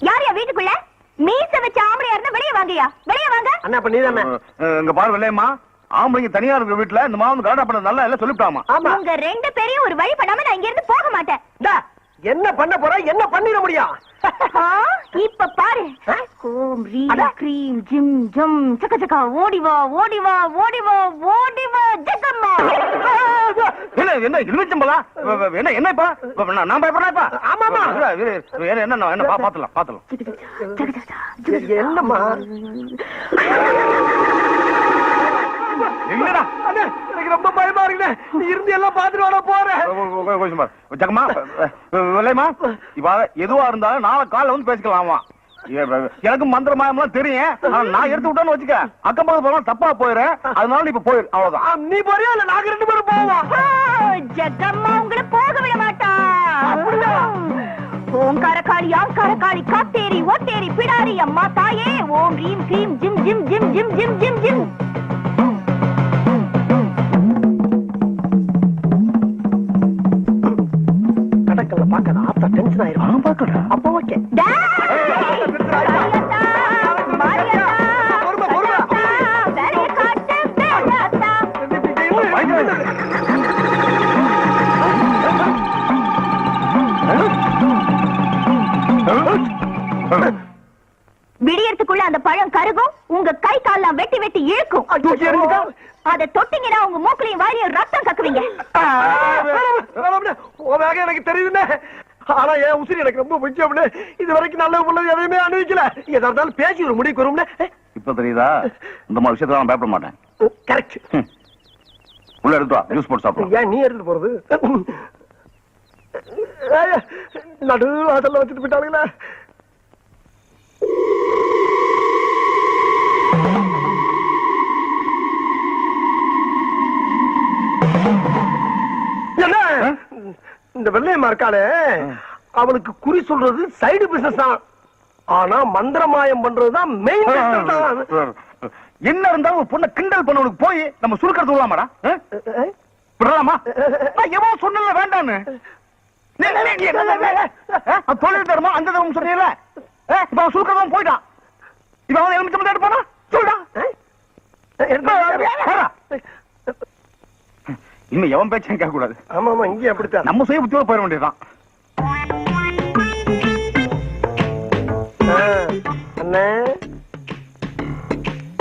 யார் யா வீட்டுக்குள்ள? மீச வச்ச ஆம்பளையா இருந்தா வெளிய வாங்கயா வெளிய வாங்க. அண்ணா அப்ப நீ தானே இங்க பாரு வெள்ளையம்மா. ஆம்பளைங்க தனியா இருக்கிற வீட்டுல இந்த மாவு கலாட்டா பண்ண நல்லா எல்லாம் சொல்லிவிட்டாமா? ஆமா. உங்க ரெண்டு பேரையும் ஒரு வழி பண்ணாம நான் இங்க இருந்து போக மாட்டேன். டா, என்ன பண்ண போற? என்ன பண்ணிட முடியும் இப்ப பாரு. ரீம் அட. கிரீம் ஜிம் ஜம் சக்க சக்கா ஓடி வா ஓடி வா ஓடி வா ஓடி வா ஜக்கம்மா என்ன இருபத்தம்பலா என்ன என்ன இப்ப இப்ப நான் ஆமாமா. என்ன என்ன பாத்துலாம் பாத்துலாம் என்னம்மா அண்ணே, எனக்கு ரொம்ப பயமா இருக்குண்ணே நீ இருந்து எல்லாம் பாத்துட்டு வாடா போறேன் இப்ப எதுவா இருந்தாலும் நாளை காலைல வந்து பேசிக்கலாமா எனக்கு மந்திர மாயம்லாம் தெரியும் நான் எடுத்து விட்டேன்னு வச்சுக்க அக்கம் பக்கத்து போனா தப்பா போயிடுறேன் அதனால நீ இப்ப போயிரு. அவ்வளவுதான். நீ போறியா? இல்ல நாங்க ரெண்டு பேரும் போவோம்? ஆ, ஜக்கம்மா உங்களை போக விட மாட்டா. ஓம் கரகாளி ஆம் கரகாளி காத்தேரி ஓட்டேரி பிடாரி அம்மா தாயே. ஓம் ரீம் கிரீம் ஜிம் ஜிம் ஜிம் ஜிம் ஜிம் ஜிம் ஜிம். விடியறதுக்குள்ள அந்த பழம் கருகும் உங்க கை கால்லாம் வெட்டி வெட்டி இழுக்கும்? அத தொட்டிங்கன்னா உங்க மூக்குலையும் வாயிலையும் ரத்தம் கக்குவீங்க. எனக்கு தெரியுதுண்ணே. ஆனா என் உசிரி எனக்கு ரொம்ப முக்கியம்னு இது வரைக்கும் நல்ல உள்ளது எதையுமே அனுபவிக்கல. எதா இருந்தாலும் பேசி ஒரு முடிவுக்கு வரும்னே இப்ப தெரியுதா? இந்த மாதிரி விஷயத்துல நான் பயப்பட மாட்டேன். கரெக்ட். உள்ள எடுத்து வா. ஜூஸ் போட்டு சாப்பிடலாம். ஏன் நீ எடுத்துட்டு போறது? நடு அதெல்லாம் வச்சுட்டு போயிட்டாளுங்களே என்ன இந்த வெள்ளையம்மா இருக்காளே அவளுக்கு குறி சொல்றது சைடு பிசினஸ் தான் ஆனா மந்திரமாயம் பண்றதுதான் மெயின் என்ன இருந்தாலும் ஒரு பொண்ணை கிண்டல் பண்ணவனுக்கு போய் நம்ம சுருக்கிறது விடலாமாடா? விடலாமா நான் எவனோ சொன்னல வேண்டான்னு தொழில் தருமா அந்த தரும் சொன்னீங்கல்ல? இப்ப அவன் சுருக்கிறதும் போயிட்டான் இப்ப அவன் எலுமிச்சை மட்டும் எடுப்பானா சொல்டா. இன்னும் எவன் பேச்சையும் கேட்க கூடாது ஆமா ஆமா இங்கே அப்படித்தான். நம்ம சுய புத்தியோட போயிட வேண்டியதுதான். ஆ, அண்ணே.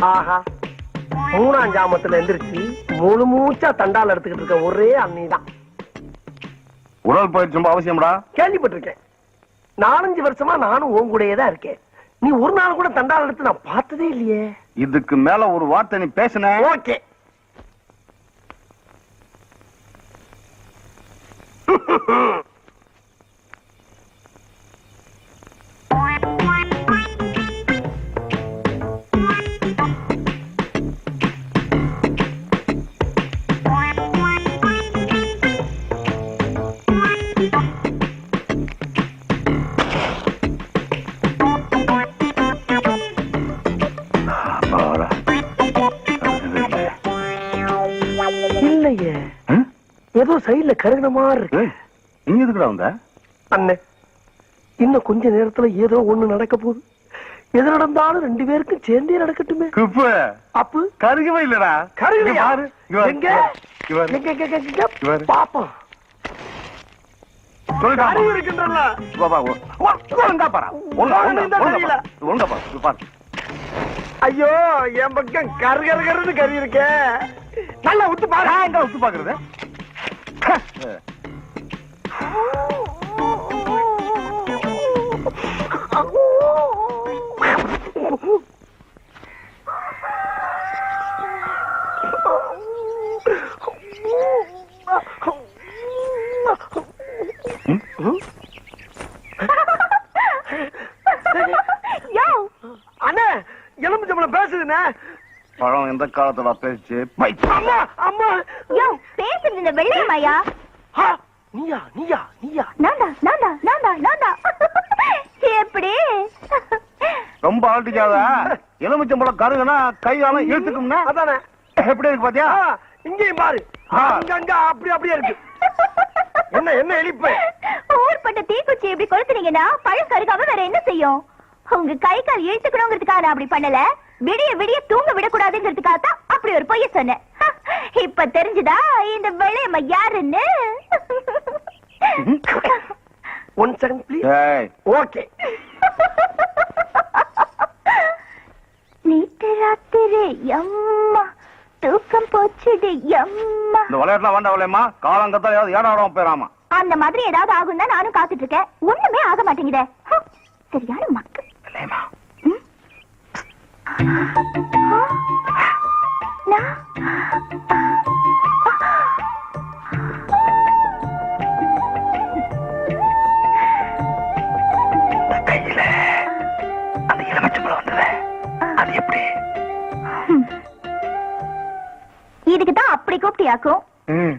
ஆஹா. மூணாம் ஜாமத்துல எந்திரிச்சு முழு மூச்சா தண்டால் எடுத்துக்கிட்டு இருக்க ஒரே அண்ணி தான் உடல் பயிற்சி ரொம்ப அவசியம்டா. கேள்விப்பட்டிருக்கேன். நாலஞ்சு வருஷமா நானும் உன் கூடயே தான் இருக்கேன். நீ ஒரு நாள் கூட தண்டால் எடுத்து நான் பார்த்ததே இல்லையே. இதுக்கு மேல ஒரு வார்த்தை நீ பேசுன. ஓகே. அப்பாடா. சைடுல கருகின மாதிரி இருக்கு. ஏய், நீ எதுக்குடா வந்த? அண்ணே இன்னும் கொஞ்ச நேரத்துல ஏதோ ஒண்ணு நடக்க போகுது. எது நடந்தாலும் ரெண்டு பேருக்கும் சேர்ந்தே நடக்கட்டுமே. குப்பு. அப்பு. கருகவே இல்லடா. எங்க? எங்க, எங்க, எங்க, ஒழுங்கா பாரு. ஒழுங்கா. பாரு. பாரு, பாரு. ஐயோ என் பக்கம் கரு கரு கருன்னு கறி இருக்கே நல்லா உத்து பாரு. எங்க உத்து பாக்குறது? பழம் எந்த காலத்துல பேச்சு யோ பேசுறது இந்த வெள்ளையம்மாயா நீயா நீயா நீயா? நான்டா நான்டா நான்டா நான்டா. எப்படி? ரொம்ப அழட்டிக்காத எலுமிச்சம்பழம் கருகுனா கை காலம் இழுத்துக்கும்னா? அதானே. எப்படி இருக்கு பாத்தியா? இங்கேயும் பாரு. ஆ. அங்கங்க அப்படி அப்படியே இருக்கு. என்ன என்ன இழிப்பு? ஊர்பட்ட தீக்குச்சி இப்படி கொளுத்துனீங்கன்னா பழம் கருகாம வேற என்ன செய்யும்? உங்க கை கால் இழுத்துக்கணுங்கிறதுக்காக நான் அப்படி பண்ணல. விடிய விடிய தூங்க விடக்கூடாதுங்கிறதுக்காக தான் அப்படி ஒரு பொய்ய சொன்னேன். இப்ப தெரிஞ்சுதா? இந்த வெள்ளையம்மா யாருன்னு? ஒன் செகண்ட் ப்ளீஸ் ஓகே நேற்று ராத்திரி எம்மா தூக்கம் போச்சுடி எம்மா. இந்த விளையாட்டுலாம் வேண்டாம் விளையம்மா காலங்கத்தான் ஏதாவது ஏடா ஆடாம போயிடாமா அந்த மாதிரி ஏதாவது ஆகும் தான் நானும் காத்துட்டு இருக்கேன் ஒண்ணுமே ஆக மாட்டேங்குதே. சரியான மக்கள் இதுக்கு தான் அப்படி கூப்பிட்டியாக்கும் ம்.